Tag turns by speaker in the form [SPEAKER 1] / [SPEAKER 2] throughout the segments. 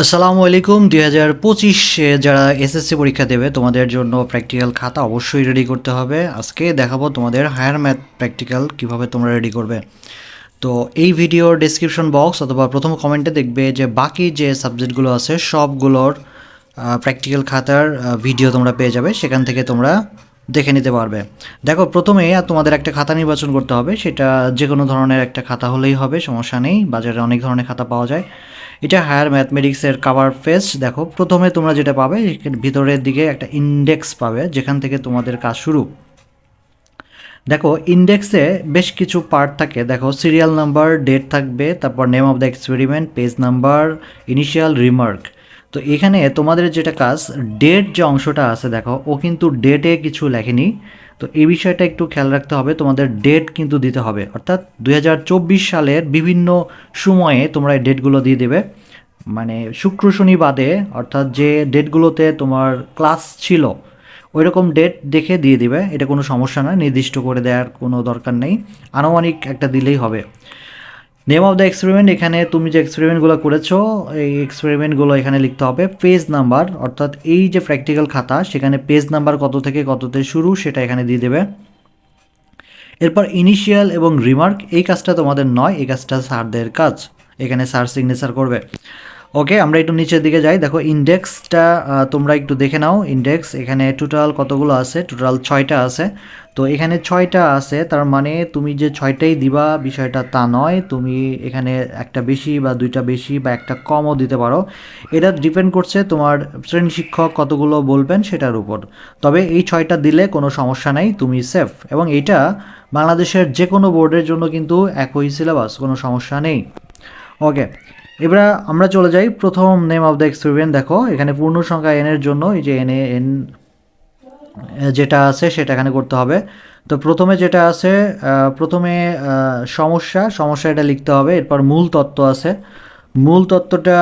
[SPEAKER 1] আসসালামু আলাইকুম। দুই হাজার পঁচিশে যারা এসএসসি পরীক্ষা দেবে, তোমাদের জন্য প্র্যাকটিক্যাল খাতা অবশ্যই রেডি করতে হবে। আজকে দেখাবো তোমাদের হায়ার ম্যাথ প্র্যাকটিক্যাল কীভাবে তোমরা রেডি করবে। তো এই ভিডিওর ডেসক্রিপশন বক্স অথবা প্রথম কমেন্টে দেখবে যে বাকি যে সাবজেক্টগুলো আছে, সবগুলোর প্র্যাকটিক্যাল খাতার ভিডিও তোমরা পেয়ে যাবে। সেখান থেকে তোমরা দেখে নিতে পারবে। দেখো, প্রথমে তোমাদের একটা খাতা নির্বাচন করতে হবে। সেটা যে কোনো ধরনের একটা খাতা হলেই হবে, সমস্যা নেই। বাজারে অনেক ধরনের খাতা পাওয়া যায়। এটা হায়ার ম্যাথমেটিক্সের কাভার পেজ দেখো, প্রথমে তোমরা যেটা পাবে ভিতরের দিকে একটা ইন্ডেক্স পাবে, যেখান থেকে তোমাদের কাজ শুরু। দেখো ইন্ডেক্সে বেশ কিছু পার্ট থাকে। দেখো সিরিয়াল নাম্বার ডেট থাকবে, তারপর name of the experiment page number initial remark তো এখানে তোমাদের যেটা কাজ ডেট যে অংশটা আছে, দেখো, ও কিন্তু ডেটে কিছু লেখেনি। তো এই বিষয়টা একটু খেয়াল রাখতে হবে, তোমাদের ডেট কিন্তু দিতে হবে। অর্থাৎ দু হাজার চব্বিশ সালের বিভিন্ন সময়ে তোমরা এই ডেটগুলো দিয়ে দেবে। মানে শুক্র শনি বাদে অর্থাৎ যে ডেটগুলোতে তোমার ক্লাস ছিল ওই রকম ডেট দেখে দিয়ে দিবে। এটা কোনো সমস্যা নয়, নির্দিষ্ট করে দেওয়ার কোনো দরকার নেই। আনুমানিক একটা দিলেই হবে। নেম অফ দ্য এক্সপেরিমেন্ট এখানে তুমি যে এক্সপেরিমেন্টগুলো করেছ, এই এক্সপেরিমেন্টগুলো এখানে লিখতে হবে। পেজ নাম্বার অর্থাৎ এই যে প্র্যাকটিক্যাল খাতা, সেখানে পেজ নাম্বার কত থেকে কততে শুরু, সেটা এখানে দিয়ে দেবে। এরপর ইনিশিয়াল এবং রিমার্ক এই কাজটা তোমাদের নয়, এই কাজটা স্যারদের কাজ। এখানে স্যার সিগনেচার করবে। ওকে আমরা একটু নিচের দিকে যাই। দেখো ইন্ডেক্সটা তোমরা একটু দেখে নাও। ইন্ডেক্স এখানে টোটাল কতগুলো আছে? টোটাল ছয়টা আছে। তো এখানে ছয়টা আছে, তার মানে তুমি যে ছয়টাই দিবা, বিষয়টা তা নয়। তুমি এখানে একটা বেশি বা দুইটা বেশি বা একটা কমও দিতে পারো। এটা ডিপেন্ড করছে তোমার শ্রেণি শিক্ষক কতগুলো বলবেন সেটার উপর। তবে এই ছয়টা দিলে কোনো সমস্যা নাই, তুমি সেফ এবং এটা বাংলাদেশের যে কোনো বোর্ডের জন্য কিন্তু একই সিলেবাস কোনো সমস্যা নেই। ওকে এবার আমরা চলে যাই প্রথম নেম অফ দ্য এক্সপেরিমেন্ট দেখো। এখানে পূর্ণ সংখ্যা এন এর জন্য, এই যে এন এ এন যেটা আছে সেটা এখানে করতে হবে। তো প্রথমে যেটা আছে প্রথমে সমস্যা সমস্যা এটা লিখতে হবে। এরপর মূল তত্ত্ব আছে। মূল তত্ত্বটা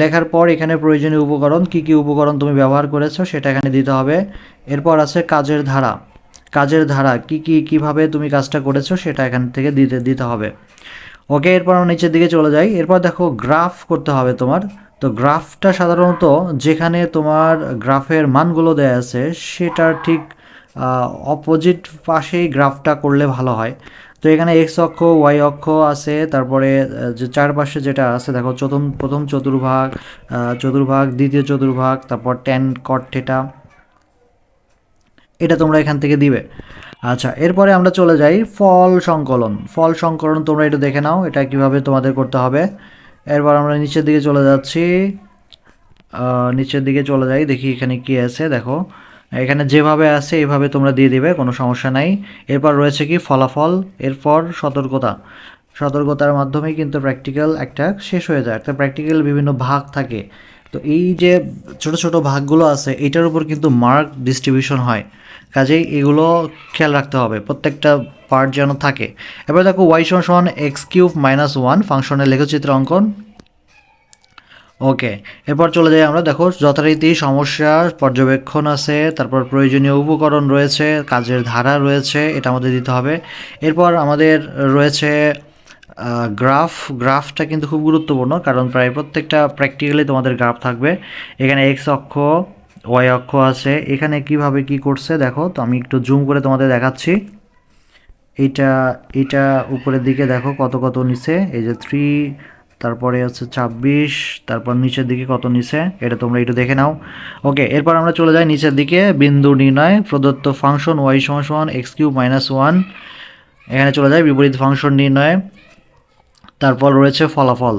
[SPEAKER 1] লেখার পর এখানে প্রয়োজনীয় উপকরণ, কি কি উপকরণ তুমি ব্যবহার করেছ সেটা এখানে দিতে হবে। এরপর আছে কাজের ধারা। কাজের ধারা, কি কি, কীভাবে তুমি কাজটা করেছ সেটা এখান থেকে দিতে দিতে হবে। ওকে এরপর আমরা নিচের দিকে চলে যাই। এরপর দেখো গ্রাফ করতে হবে তোমার। তো গ্রাফটা সাধারণত যেখানে তোমার গ্রাফের মানগুলো দেয়া আছে, সেটার ঠিক অপোজিট পাশেই গ্রাফটা করলে ভালো হয়। তো এখানে এক্স অক্ষ ওয়াই অক্ষ আছে, তারপরে যে চারপাশে যেটা আছে, দেখো চতুর্থ প্রথম চতুর্ভাগ চতুর্ভাগ, দ্বিতীয় চতুর্ভাগ, তারপর টেন কট এটা তোমরা এখান থেকে দিবে। আচ্ছা এরপরে আমরা চলে যাই ফল সংকলন। ফল সংকলন তোমরা একটু দেখে নাও, এটা কীভাবে তোমাদের করতে হবে। এরপর আমরা নিচের দিকে চলে যাচ্ছি। নিচের দিকে চলে যাই, দেখি এখানে কি আছে, দেখো। এখানে যেভাবে আছে, এভাবে তোমরা দিয়ে দিবে, কোনো সমস্যা নাই। এরপর রয়েছে কি ফলাফল, এরপর সতর্কতা। সতর্কতার মাধ্যমে কিন্তু প্র্যাকটিক্যাল একটা শেষ হয়ে যায়। একটা প্র্যাকটিক্যাল বিভিন্ন ভাগ থাকে। তো এই যে ছোট ছোট ভাগগুলো আছে, এটার উপর কিন্তু মার্ক ডিস্ট্রিবিউশন হয়। কাজেই এগুলো খেয়াল রাখতে হবে, প্রত্যেকটা পার্ট যেন থাকে। এবার দেখো ওয়াই সমান সমান এক্স কিউব মাইনাস ওয়ান ফাংশনের লেখচিত্র অঙ্কন। ওকে এরপর চলে যাই আমরা, দেখো যথারীতি সমস্যা, পর্যবেক্ষণ আছে, তারপর প্রয়োজনীয় উপকরণ রয়েছে, কাজের ধারা রয়েছে, এটা আমাদের দিতে হবে। এরপর আমাদের রয়েছে গ্রাফ গ্রাফটা কিন্তু খুব গুরুত্বপূর্ণ, কারণ প্রায় প্রত্যেকটা প্র্যাকটিক্যালি তোমাদের গ্রাফ থাকবে। এখানে এক্স অক্ষ ওয়াই অক্ষ আছে। এখানে কীভাবে কি করছে, দেখো, তো আমি একটু জুম করে তোমাদের দেখাচ্ছি। এইটা এইটা উপরের দিকে দেখো কত কত নিচে, এই যে থ্রি তারপরে হচ্ছে ছাব্বিশ, তারপর নিচের দিকে কত নিচে, এটা তোমরা একটু দেখে নাও। ওকে এরপর আমরা চলে যাই নিচের দিকে, বিন্দু নির্ণয়, প্রদত্ত ফাংশন ওয়াই সমান সমান এক্স কিউব মাইনাস ওয়ান এখানে চলে যায় বিপরীত ফাংশন নির্ণয়। তারপর রয়েছে ফলাফল।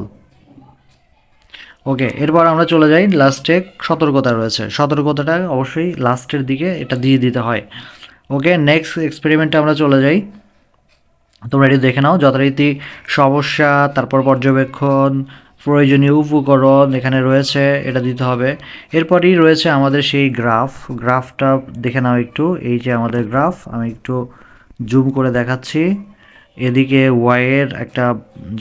[SPEAKER 1] ওকে এরপর আমরা চলে যাই লাস্টে সতর্কতা রয়েছে। সতর্কতাটা অবশ্যই লাস্টের দিকে এটা দিয়ে দিতে হয়। ওকে নেক্সট এক্সপেরিমেন্টে আমরা চলে যাই। তোমরা এটি দেখে নাও, যথারীতি সমস্যা, তারপর পর্যবেক্ষণ, প্রয়োজনীয় উপকরণ এখানে রয়েছে, এটা দিতে হবে। এরপরই রয়েছে আমাদের সেই গ্রাফ গ্রাফটা দেখে নাও একটু, এই যে আমাদের গ্রাফ আমি একটু জুম করে দেখাচ্ছি। এদিকে ওয়াইয়ের একটা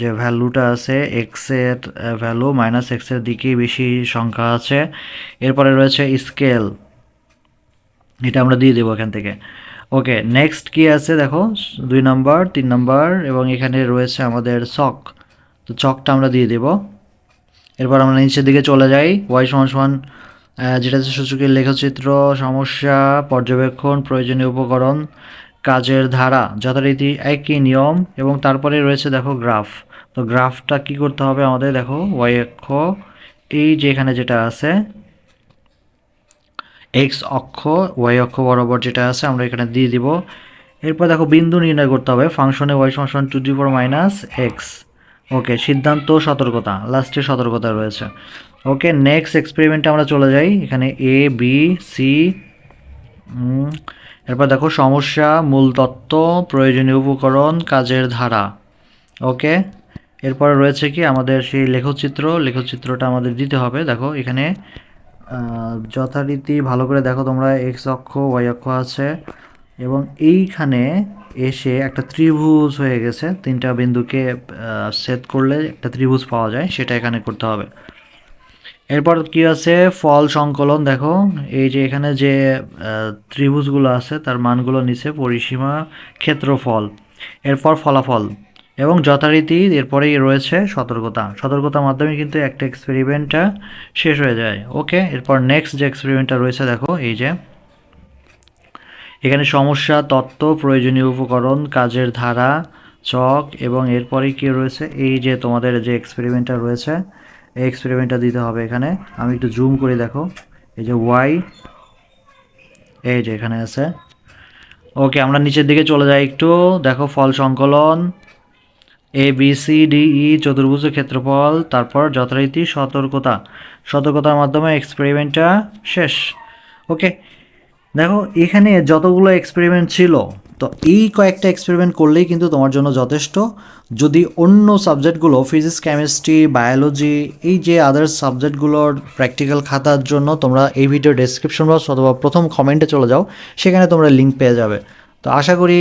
[SPEAKER 1] যে ভ্যালুটা আছে এক্সের ভ্যালু মাইনাস এক্সের দিকেই বেশি সংখ্যা আছে। এরপরে রয়েছে স্কেল এটা আমরা দিয়ে দেবো এখান থেকে। ওকে নেক্সট কি আছে দেখো? দুই নম্বর তিন নম্বর এবং এখানে রয়েছে আমাদের চক। তো চকটা আমরা দিয়ে দেব। এরপর আমরা নিচের দিকে চলে যাই। ওয়াই সমান সমান যেটা হচ্ছে সূচকের লেখচিত্র, সমস্যা, পর্যবেক্ষণ, প্রয়োজনীয় উপকরণ কাজের ধারা, যথারীতি একই নিয়ম এবং তারপরে রয়েছে দেখো গ্রাফ। তো গ্রাফটা কি করতে হবে আমাদের? দেখো ওয়াই অক্ষ, এই যে এখানে যেটা আছে এক্স অক্ষ ওয়াই অক্ষ বরাবর যেটা আছে, আমরা এখানে দিয়ে দিব। এরপর দেখো বিন্দু নির্ণয় করতে হবে, ফাংশনে ওয়াই সমান two G four minus X okay, সিদ্ধান্ত সতর্কতা লাস্টে সতর্কতা রয়েছে। ওকে নেক্সট এক্সপেরিমেন্টে আমরা চলে যাই, এখানে এ বি সি এরপর দেখো, সমস্যা, মূল তত্ত্ব, প্রয়োজনীয় উপকরণ, কাজের ধারা। ওকে? এরপরে রয়েছে কি? আমাদের সেই লেখচিত্র, লেখচিত্রটা আমাদের দিতে হবে। দেখো, এখানে যথারীতি ভালো করে দেখো তোমরা এক্স অক্ষ ওয়াই অক্ষ আছে। এবং এইখানে এসে একটা ত্রিভুজ হয়ে গেছে। তিনটা বিন্দুকে সেট করলে একটা ত্রিভুজ পাওয়া যায়, সেটা এখানে করতে হবে। এরপর কি আছে? ফল সংকলন, দেখো। এই যে এখানে যে ত্রিভুজগুলো আছে, তার মানগুলো নিচে, পরিসীমা, ক্ষেত্রফল। এরপর ফলাফল এবং যথারীতি এরপরেই রয়েছে সতর্কতা। সতর্কতার মাধ্যমে কিন্তু একটা এক্সপেরিমেন্টটা শেষ হয়ে যায়। ওকে এরপর নেক্সট যে এক্সপেরিমেন্টটা রয়েছে, দেখো, এই যে। এখানে সমস্যা, তত্ত্ব, প্রয়োজনীয় উপকরণ, কাজের ধারা, চক এবং এরপরে কি রয়েছে? এই যে তোমাদের যে এক্সপেরিমেন্টটা রয়েছে এই এক্সপেরিমেন্টটা দিতে হবে এখানে। আমি একটু জুম করে, দেখো। এই যে ওয়াই এই যে এখানে আছে। ওকে আমরা নিচের দিকে চলে যাই একটু। দেখো, ফল সংকলন A B C D E চতুর্ভুজের ক্ষেত্রফল, তারপর যথারীতি সতর্কতা। সতর্কতার মাধ্যমে এক্সপেরিমেন্টটা শেষ। ওকে দেখো, এখানে যতগুলো এক্সপেরিমেন্ট ছিল তো এই কয়েকটা এক্সপেরিমেন্ট করলেই কিন্তু তোমার জন্য যথেষ্ট। যদি অন্য সাবজেক্টগুলো ফিজিক্স কেমিস্ট্রি বায়োলজি এই যে আদার্স সাবজেক্টগুলোর প্র্যাকটিক্যাল খাতার জন্য তোমরা এই ভিডিও ডেসক্রিপশন বক্স অথবা প্রথম কমেন্টে চলে যাও, সেখানে তোমরা লিঙ্ক পেয়ে যাবে। তো আশা করি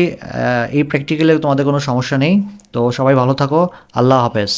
[SPEAKER 1] এই প্র্যাকটিক্যালে তোমাদের কোনো সমস্যা নেই। তো সবাই ভালো থাকো। আল্লাহ হাফেজ।